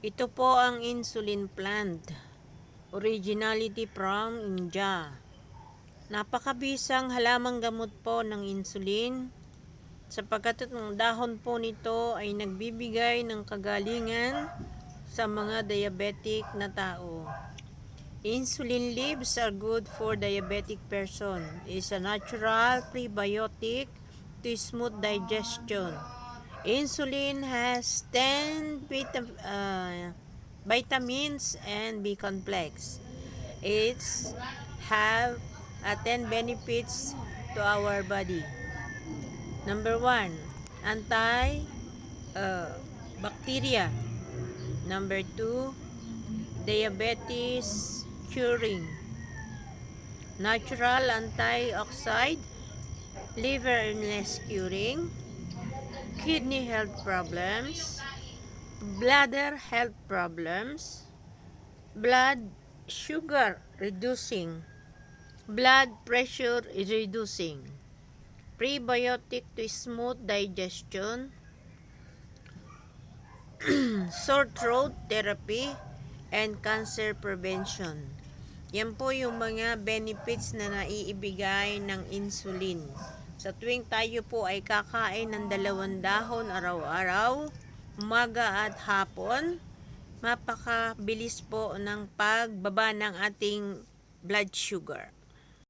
Ito po ang insulin plant. Originality from India. Napakabisang halamang gamot po ng insulin sapagkat ang dahon po nito ay nagbibigay ng kagalingan sa mga diabetic na tao. Insulin leaves are good for diabetic person. Is a natural prebiotic to smooth digestion. Insulin has 10 vita- uh, vitamins and B complex. It's have uh, 10 benefits to our body. Number 1, anti uh, bacteria. Number 2, diabetes curing. Natural antioxide, liver illness curing, kidney health problems, bladder health problems, blood sugar reducing, blood pressure is reducing, prebiotic to smooth digestion, sore throat therapy, and cancer prevention. Yan po yung mga benefits na naiibigay ng insulin. Sa tuwing tayo po ay kakain ng dalawang dahon araw-araw, umaga at hapon, mapakabilis po ng pagbaba ng ating blood sugar.